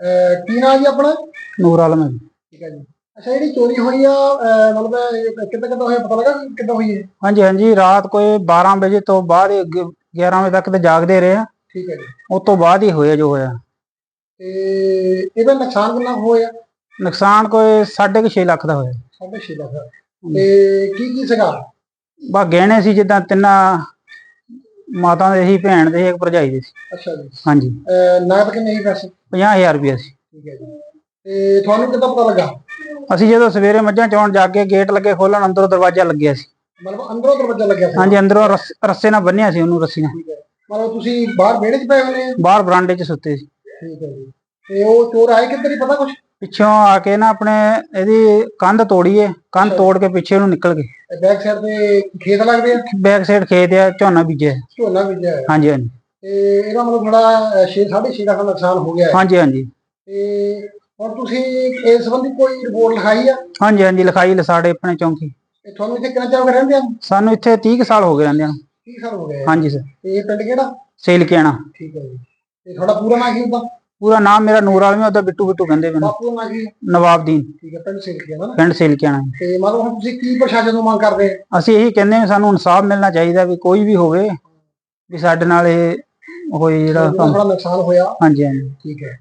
ਅਹ ਕੀ ਨਾਮ ਜੀ ਆਪਣਾ? ਨੂਰ ਆਲਮ ਹੈ ਜੀ। ਠੀਕ ਹੈ ਜੀ। ਅੱਛਾ ਜਿਹੜੀ ਚੋਰੀ ਹੋਈ ਆ ਅਹ ਮਤਲਬ ਕਿੱਦਾਂ ਕਿੱਦਾਂ ਹੋਇਆ ਪਤਾ ਲੱਗਾ ਕਿ ਕਿੱਦਾਂ ਹੋਈ ਹੈ? ਹਾਂਜੀ ਹਾਂਜੀ ਰਾਤ ਕੋਈ 12 ਵਜੇ ਤੋਂ ਬਾਅਦ ਹੀ ਗ- 11 ਵਜੇ ਤੱਕ ਤੇ ਜਾਗਦੇ ਰਹੇ ਆ। ਠੀਕ ਹੈ ਜੀ। ਉਸ ਤੋਂ ਬਾਅਦ ਹੀ ਹੋਇਆ ਜੋ ਹੋਇਆ। ਤੇ ਇਹਦਾ ਨੁਕਸਾਨ ਕਿੰਨਾ ਕੁ ਹੋਇਆ? ਨੁਕਸਾਨ ਕੋਈ 6.5 ਲੱਖ ਦਾ ਹੋਇਆ। ਸਾਢੇ ਛੇ ਲੱਖ ਤੇ ਕੀ ਕੀ ਸੀਗਾ? ਬਾ ਗਹਿਣੇ ਸੀ ਜਿੱਦਾਂ ਤਿੰਨਾਂ ਮਾਤਾ ਦੇ ਸੀ ਭੈਣ ਦੇ ਸੀ ਇੱਕ ਭਰਜਾਈ ਦੇ ਸੀ। ਅੱਛਾ ਜੀ। ਹਾਂਜੀ। ਅਹ ਨਗਦ ਕਿੰਨੇ ਸੀ ਪੈਸੇ? 50000 ਰੁਪਏ ਸੀ। ਠੀਕ ਹੈ ਜੀ। ਤੇ ਤੁਹਾਨੂੰ ਕਿੱਦਾਂ ਪਤਾ ਲੱਗਾ? ਅਸੀਂ ਜਦੋਂ ਸਵੇਰੇ ਮੱਝਾਂ ਚੌਣ ਜਾ ਕੇ ਗੇਟ ਲੱਗੇ ਖੋਲਣ ਅੰਦਰੋਂ ਦਰਵਾਜ਼ਾ ਲੱਗਿਆ ਸੀ। ਮਤਲਬ ਅੰਦਰੋਂ ਦਰਵਾਜ਼ਾ ਲੱਗਿਆ ਸੀ? ਹਾਂਜੀ ਅੰਦਰੋਂ ਰੱਸ- ਰੱਸੇ ਨਾਲ ਬੰਨਿਆ ਸੀ ਉਹਨੂੰ ਰੱਸੀ ਨਾਲ ਠੀਕ ਹੈ। ਮਤਲਬ ਤੁਸੀਂ ਬਾਹਰ ਵਿਹੜੇ 'ਚ ਪਏ ਹੋਏ ਨੇ? ਬਾਹਰ ਬਰਾਂਡੇ 'ਚ ਸੁੱਤੇ ਸੀ। ਠੀਕ ਹੈ ਜੀ। ਤੇ ਉਹ ਚੋਰ ਆਏ ਕਿੱਧਰ ਹੀ ਪਤਾ ਕੁਛ? ਪਿੱਛੋਂ ਆ ਕੇ ਨਾ ਆਪਣੇ ਇਹਦੀ ਕੰਧ ਤੋੜੀਏ ਕੰਧ ਤੋੜ ਕੇ ਪਿੱਛੇ ਨੂੰ ਨਿਕਲ ਗਏ। ਬੈਕ ਸਾਈਡ ਤੇ ਖੇਤ ਲੱਗਦੇ ਆ? ਬੈਕ ਸਾਈਡ ਖੇਤ ਆ ਝੋਨਾ ਬੀਜਿਆ। ਝੋਨਾ ਬੀਜਿਆ ਹਾਂਜੀ ਹਾਂਜੀ। ਤੇ ਇਹਦਾ ਮਤਲਬ ਥੋੜਾ 6 6.5 ਲੱਖ ਨੁਕਸਾਨ ਹੋ ਗਿਆ ਹੈ। ਹਾਂਜੀ ਹਾਂਜੀ। ਤੇ ਹੁਣ ਤੁਸੀਂ ਇਸ ਸੰਬੰਧੀ ਕੋਈ ਰਿਪੋਰਟ ਲਿਖਾਈ ਆ? ਹਾਂਜੀ ਹਾਂਜੀ ਲਿਖਾਈ ਲਸਾੜੇ ਆਪਣੇ ਚੌਂਕੀ। ਤੇ ਤੁਹਾਨੂੰ ਇੱਥੇ ਕਿੰਨਾ ਚਿਰ ਰਹਿੰਦੇ ਆ ਸਾਨੂੰ ਇੱਥੇ 30 ਕੁ ਸਾਲ ਹੋ ਗਏ ਰਹਿੰਦਿਆਂ ਨੂੰ। 30 ਸਾਲ ਹੋ ਗਏ। ਆ। ਹਾਂਜੀ ਸਰ। ਤੇ ਇਹ ਪਿੰਡ ਕਿਹੜਾ? ਸੇਲਕਿਆਣਾ ਠੀਕ ਹੈ ਜੀ। ਤੇ ਤੁਹਾਡਾ ਪੂਰਾ ਨਾਂ ਕੀ ਹੁੰਦਾ? ਪੂਰਾ ਨਾਮ ਮੇਰਾ ਨੂਰ ਆਲਮ ਉਹਦਾ ਬਿੱਟੂ ਬਿੱਟੂ ਕਹਿੰਦੇ ਮੈਨੂੰ ਬਾਪੂ ਦਾ ਨਾਂ ਕੀ? ਨਵਾਬਦੀਨ। ਠੀਕ ਹੈ ਪਿੰਡ ਸੇਲਕੀ ਦਾ ਨਾ। ਪਿੰਡ ਸੇਲਕਿਆਣਾ ਤੇ ਮਤਲਬ ਹੁਣ ਤੁਸੀਂ ਕੀ ਪ੍ਰਸ਼ਾਸਨ ਤੋਂ ਮੰਗ ਕਰਦੇ? ਆ ਅਸੀਂ ਇਹੀ ਕਹਿੰਦੇ ਹਾਂ ਸਾਨੂੰ ਇਨਸਾਫ ਮਿਲਣਾ ਚਾਹੀਦਾ ਵੀ ਕੋਈ ਵੀ ਹੋਵੇ ਵੀ ਸਾਡੇ ਨਾਲ ਇਹ ਹੋਏ ਜਿਹੜਾ ਥੋੜਾ ਨੁਕਸਾਨ ਹੋਇਆ। ਹਾਂਜੀ ਹਾਂਜੀ। ਠੀਕ ਹੈ।